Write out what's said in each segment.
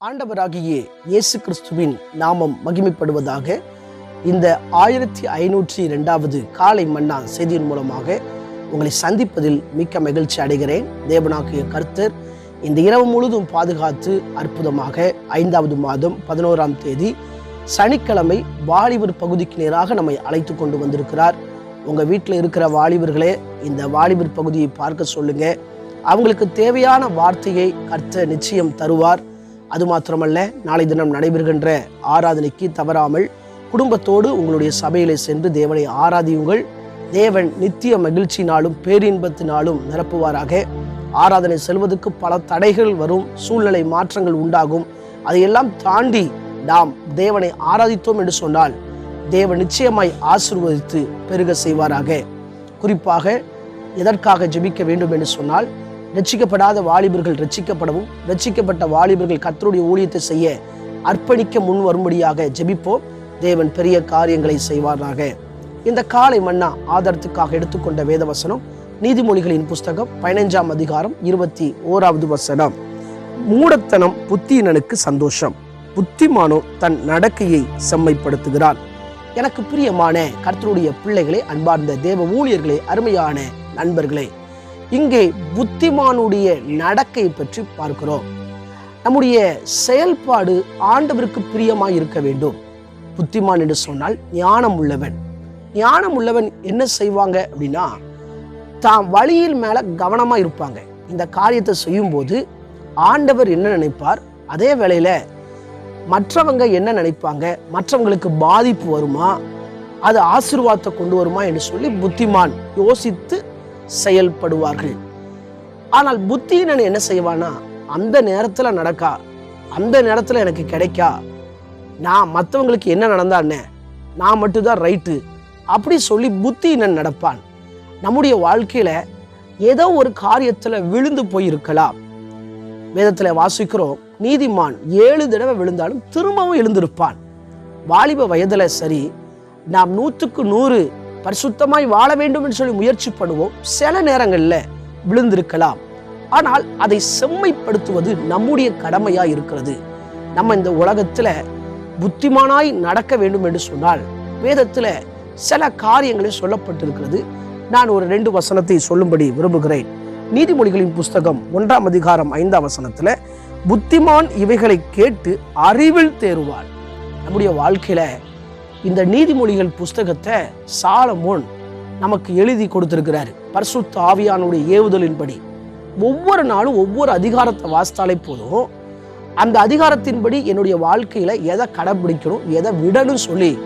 ஆண்டவராகிய இயேசு கிறிஸ்துவின் நாமம் மகிமைப்படுவதாக இந்த ஆயிரத்தி ஐநூற்றி இரண்டாவது காலை மன்னா செய்தியின் மூலமாக உங்களை சந்திப்பதில் மிக்க மகிழ்ச்சி அடைகிறேன். தேவனாகிய கர்த்தர் இந்த இரவு முழுதும் பாதுகாத்து அற்புதமாக ஐந்தாவது மாதம் பதினோராம் தேதி சனிக்கிழமை வாலிபர் பகுதிக்கு நேராக நம்மை அழைத்து கொண்டு வந்திருக்கிறார். உங்கள் வீட்டில் இருக்கிற வாலிபர்களே இந்த வாலிபர் பகுதியை பார்க்க சொல்லுங்கள் அவங்களுக்கு தேவையான வார்த்தையை கர்த்த நிச்சயம் தருவார். அது மாத்திரமல்ல நாளை தினம் நடைபெறுகின்ற ஆராதனைக்கு தவறாமல் குடும்பத்தோடு உங்களுடைய சபையிலே சென்று தேவனை ஆராதியுங்கள். தேவன் நித்திய மகிழ்ச்சினாலும் பேரின்பத்தினாலும் நிரப்புவாராக. ஆராதனை செல்வதற்கு பல தடைகள் வரும் சூழ்நிலை மாற்றங்கள் உண்டாகும். அதையெல்லாம் தாண்டி நாம் தேவனை ஆராதித்தோம் என்று சொன்னால் தேவன் நிச்சயமாய் ஆசிர்வதித்து பெருக செய்வாராக. குறிப்பாக எதற்காக ஜெபிக்க வேண்டும் என்று சொன்னால் ரட்சிக்கப்படாத வாலிபர்கள் ரட்சிக்கப்படவும் ரட்சிக்கப்பட்ட வாலிபர்கள் கத்தருடைய ஊழியத்தை செய்ய அர்ப்பணிக்க முன் வரும்படியாக ஜெபிப்போம். தேவன் பெரிய காரியங்களை செய்வாராக. இந்த காலை மன்னா ஆதாரத்துக்காக எடுத்துக்கொண்ட வேதவசனம் நீதிமொழிகளின் புஸ்தகம் பதினைஞ்சாம் அதிகாரம் இருபத்தி ஓராவது வசனம். மூடத்தனம் புத்தியினனுக்கு சந்தோஷம். புத்திமானோ தன் நடக்கையை செம்மைப்படுத்துகிறான். எனக்கு பிரியமான கர்த்தருடைய பிள்ளைகளே அன்பார்ந்த தேவ ஊழியர்களே அருமையான நண்பர்களே இங்கே புத்திமானுடைய நடக்கை பற்றி பார்க்கிறோம். நம்முடைய செயல்பாடு ஆண்டவருக்கு பிரியமாய் இருக்க வேண்டும். புத்திமான் என்று சொன்னால் ஞானம் உள்ளவன். ஞானம் உள்ளவன் என்ன செய்வாங்க அப்படின்னா தாம் வழியில் மேல கவனமா இருப்பாங்க. இந்த காரியத்தை செய்யும்போது ஆண்டவர் என்ன நினைப்பார்? அதே வேளையில மற்றவங்க என்ன நினைப்பாங்க? மற்றவங்களுக்கு பாதிப்பு வருமா? அது ஆசீர்வாதத்தை கொண்டு வருமா என்று சொல்லி புத்திமான் யோசித்து செயல்படுவார்கள். ஆனால் புத்தியினன் என்ன செய்வானா அந்த நேரத்தில் நடக்கா அந்த நேரத்தில் எனக்கு கிடைக்கா நான் மற்றவங்களுக்கு என்ன நடந்தானே நான் மட்டும்தான் ரைட்டு அப்படி சொல்லி புத்தியினன் நடப்பான். நம்முடைய வாழ்க்கையில் ஏதோ ஒரு காரியத்தில் விழுந்து போயிருக்கலாம். வேதத்தில் வாசிக்கிறோம் நீதிமான் ஏழு தடவை விழுந்தாலும் திரும்பவும் எழுந்திருப்பான். வாலிப வயதில் சரி நாம் நூற்றுக்கு நூறு பரிசுத்தமாய் வாழ வேண்டும் என்று சொல்லி முயற்சி பண்ணுவோம் சில நேரங்களில் விழுந்திருக்கலாம். ஆனால் அதை செம்மைப்படுத்துவது நம்முடைய கடமையா இருக்கிறது. நம்ம இந்த உலகத்துல புத்திமானாய் நடக்க வேண்டும் என்று சொன்னால் வேதத்துல சில காரியங்களில் சொல்லப்பட்டிருக்கிறது. நான் ஒரு ரெண்டு வசனத்தை சொல்லும்படி விரும்புகிறேன். நீதிமொழிகளின் புஸ்தகம் ஒன்றாம் அதிகாரம் ஐந்தாம் வசனத்துல புத்திமான் இவைகளை கேட்டு அறிவில் தேறுவார். நம்முடைய வாழ்க்கையில இந்த நீதிமொழிகள் புஸ்தகத்தை சாலமோன் நமக்கு எழுதி கொடுத்திருக்கிறாரு. பரிசுத்த ஆவியானுடைய ஏவுதலின்படி. ஒவ்வொரு நாளும் ஒவ்வொரு அதிகாரத்தை வாசித்தாலே போதும். அந்த அதிகாரத்தின்படி என்னுடைய வாழ்க்கையில எதை கடைபிடிக்கணும் எதை விடணும் சொல்லி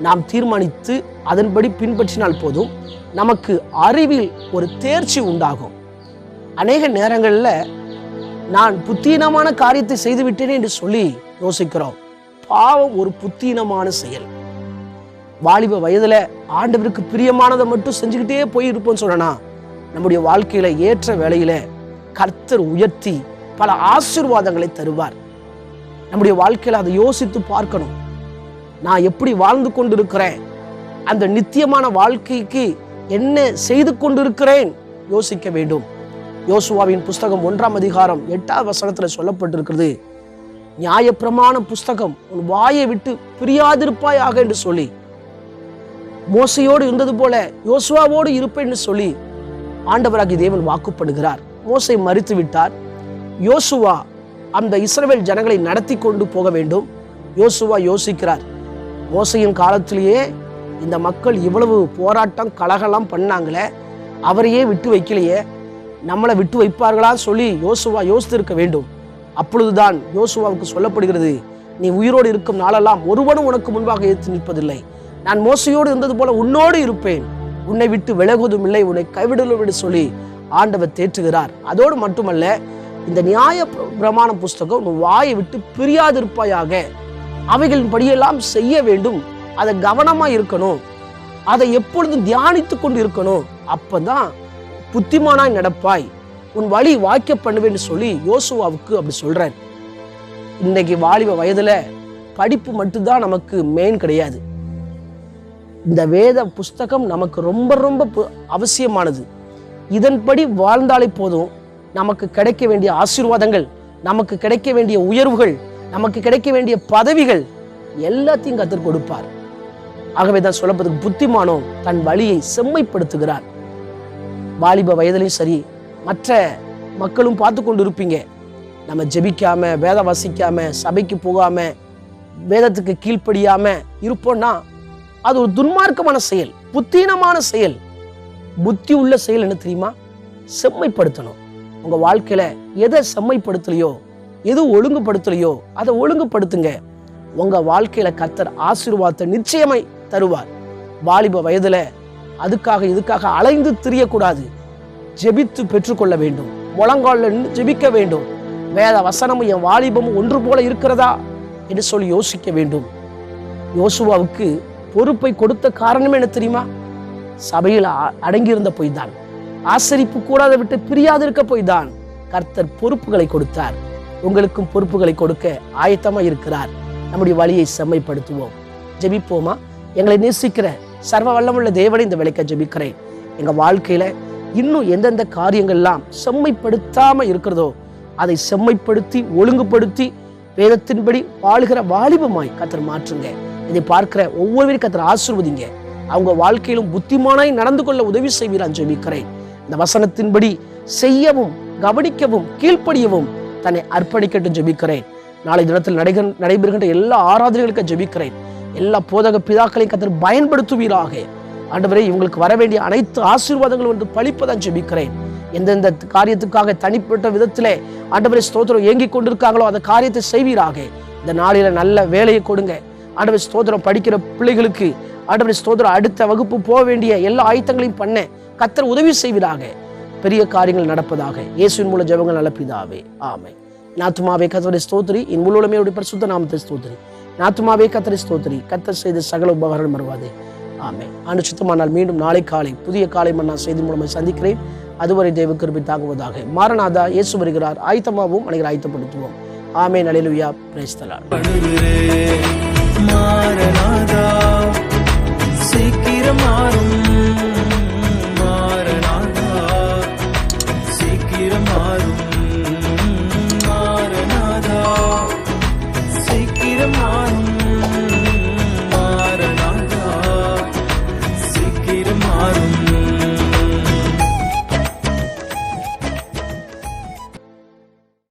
நாம் தீர்மானித்து அதன்படி பின்பற்றினால் போதும். நமக்கு அறிவில் ஒரு தேர்ச்சி உண்டாகும். அநேக நேரங்களில் நான் புத்தீனமான காரியத்தை செய்துவிட்டேனே என்று சொல்லி யோசிக்கிறோம். பாவம் ஒரு புத்தீனமான செயல். வாலிப வயதுல ஆண்டவருக்கு பிரியமானதை மட்டும் செஞ்சுக்கிட்டே போயிருப்போம்னு சொன்னா நம்முடைய வாழ்க்கையில ஏற்ற வேலையில் கர்த்தர் உயர்த்தி பல ஆசீர்வாதங்களை தருவார். நம்முடைய வாழ்க்கையில அதை யோசித்து பார்க்கணும். நான் எப்படி வாழ்ந்து கொண்டிருக்கிறேன்? அந்த நித்தியமான வாழ்க்கைக்கு என்ன செய்து கொண்டிருக்கிறேன்? யோசிக்க வேண்டும். யோசுவாவின் புஸ்தகம் ஒன்றாம் அதிகாரம் எட்டாவது வசனத்துல சொல்லப்பட்டிருக்கிறது நியாயப்பிரமாண புஸ்தகம் உன் வாயை விட்டு பிரியாதிருப்பாயாக என்று சொல்லி மோசையோடு இருந்தது போல யோசுவாவோடு இருப்பேன்னு சொல்லி ஆண்டவராகி தேவன் வாக்குப்படுகிறார். மோசை மறித்து விட்டார். யோசுவா அந்த இஸ்ரவேல் ஜனங்களை நடத்தி கொண்டு போக வேண்டும். யோசுவா யோசிக்கிறார். மோசையின் காலத்திலேயே இந்த மக்கள் இவ்வளவு போராட்டம் கலகலாம் பண்ணாங்களே அவரையே விட்டு வைக்கலையே நம்மளை விட்டு வைப்பார்களான்னு சொல்லி யோசுவா யோசித்திருக்க வேண்டும். அப்பொழுதுதான் யோசுவாவுக்கு சொல்லப்படுகிறது நீ உயிரோடு இருக்கும் நாளெல்லாம் ஒருவனும் உனக்கு முன்பாக ஏற்று நிற்பதில்லை. நான் மோசையோடு இருந்தது போல உன்னோடு இருப்பேன். உன்னை விட்டு விலகுவதும் இல்லை உன்னை கைவிடலும் சொல்லி ஆண்டவர் தேற்றுகிறார். அதோடு மட்டுமல்ல இந்த நியாய பிரமாண புஸ்தகம் உன் வாயை விட்டு பிரியாதிருப்பாயாக. அவைகளின் படியெல்லாம் செய்ய வேண்டும். அதை கவனமாக இருக்கணும். அதை எப்பொழுதும் தியானித்து கொண்டு இருக்கணும் அப்பதான் புத்திமானாய் நடப்பாய். உன் வழி வாக்கிய பண்ணுவேன்னு சொல்லி யோசுவாவுக்கு அப்படி சொல்கிறார் இன்னைக்கு வாலிப வயதுல படிப்பு மட்டும்தான் நமக்கு மெயின் கிடையாது. இந்த வேத புஸ்தகம் நமக்கு ரொம்ப ரொம்ப பு- அவசியமானது. இதன்படி வாழ்ந்தாலே போதும். நமக்கு கிடைக்க வேண்டிய ஆசீர்வாதங்கள் நமக்கு கிடைக்க வேண்டிய உயர்வுகள் நமக்கு கிடைக்க வேண்டிய பதவிகள் எல்லாத்தையும் கத்தர் கொடுப்பார். ஆகவே தான் சொல்லப்பதுக்கு புத்திமானோ தன் வழியை செம்மைப்படுத்துகிறார். வாலிப வயதிலையும் சரி மற்ற மக்களும் பார்த்து கொண்டு இருப்பீங்க நம்ம ஜெபிக்காம வேத வசிக்காம சபைக்கு போகாம வேதத்துக்கு கீழ்ப்படியாம இருப்போம்னா அது ஒரு துன்மார்க்கமான செயல் புத்தீனமான செயல். புத்தி உள்ள செயல் என்ன தெரியுமா? செம்மைப்படுத்தணும். உங்க வாழ்க்கையில எதை செம்மைப்படுத்தலையோ எது ஒழுங்குபடுத்தலையோ அதை ஒழுங்குபடுத்துங்க. உங்க வாழ்க்கையில கத்தர் ஆசீர்வாதத்தை நிச்சயமாய் தருவார். வாலிப வயதுல அதுக்காக இதுக்காக அலைந்து திரியக்கூடாது. ஜெபித்து பெற்றுக்கொள்ள வேண்டும். முழங்காலில் நின்று ஜெபிக்க வேண்டும். வேத வசனமும் என் வாலிபமும் ஒன்று போல இருக்கிறதா என்று சொல்லி யோசிக்க வேண்டும். யோசுவாவுக்கு பொறுப்பை கொடுத்த காரணம் என்ன தெரியுமா? சபையில் அடங்கியிருந்த பொய் தான் ஆசரிப்பு கூடாத விட்டு பிரியாது இருக்க போய் தான் கர்த்தர் பொறுப்புகளை கொடுத்தார். உங்களுக்கும் பொறுப்புகளை கொடுக்க ஆயத்தமா இருக்கிறார். நம்முடைய வழியை செம்மைப்படுத்துவோம். ஜெபிப்போமா? எங்களை நேசிக்கிற சர்வ வல்லமுள்ள தேவனை இந்த விலைக்க ஜெபிக்கிறேன். எங்க வாழ்க்கையில இன்னும் எந்தெந்த காரியங்கள்லாம் செம்மைப்படுத்தாம இருக்கிறதோ அதை செம்மைப்படுத்தி ஒழுங்குபடுத்தி வேதத்தின்படி வாழுகிற வாலிபமாய் கத்தர் மாற்றுங்க. இதை பார்க்கிற ஒவ்வொருவரையும் கத்தர் ஆசிர்வதிங்க. அவங்க வாழ்க்கையிலும் புத்திமானாய் நடந்து கொள்ள உதவி செய்வீரான் ஜெபிக்கிறேன். இந்த வசனத்தின்படி செய்யவும் கவனிக்கவும் கீழ்ப்படியவும் தன்னை அர்ப்பணிக்கட்டும் ஜெபிக்கிறேன். நாளை தினத்தில் நடைகிற நடைபெறுகின்ற எல்லா ஆராதனைகளுக்கும் ஜெபிக்கிறேன். எல்லா போதக பிதாக்களையும் கத்தர் பயன்படுத்துவீராக. ஆண்டவரே இவங்களுக்கு வர வேண்டிய அனைத்து ஆசீர்வாதங்களும் வந்து பழிப்பதான் ஜெபிக்கிறேன். எந்தெந்த காரியத்துக்காக தனிப்பட்ட விதத்திலே ஆண்டவரை ஸ்தோத்திரம் ஏங்கி கொண்டிருக்காங்களோ அந்த காரியத்தை செய்வீராக. இந்த நாளில நல்ல வேலையை கொடுங்க. ஆண்டவர் ஸ்தோத்திரம் படிக்கிற பிள்ளைகளுக்கு ஆண்டவர் ஸ்தோத்திரம் அடுத்த வகுப்பு போக வேண்டிய எல்லா ஆயத்தங்களையும் பண்ண கத்தர் உதவி செய்வீராக. பெரிய காரியங்கள் நடப்பதாக. இயேசுவின் மூல ஜெபங்கள் நல்லப்பிதாவே ஆமை நாத்துமாவே கத்தரை ஸ்தோத்திரி. என் முழுமே பரிசுத்த நாமத்தை ஸ்தோத்திரி. நாத்துமாவே கத்தரை ஸ்தோத்திரி. கத்தர் செய்த சகல உபகரணம் வருவாதே ஆமே ஆண்டு சுத்தமானால் மீண்டும் நாளை காலை புதிய காலை மன்னா செய்தி மூலமாக சந்திக்கிறேன். அதுவரை தெய்வ கிருபி தாங்குவதாக மாரநாதா இயேசு வருகிறார். ஆயத்தமாகவும் அனைவரை ஆயத்தப்படுத்துவோம். ஆமே நலிலுயா பிரேஸ்தலார் மாறனாதா சீக்கிரம் மாறும்.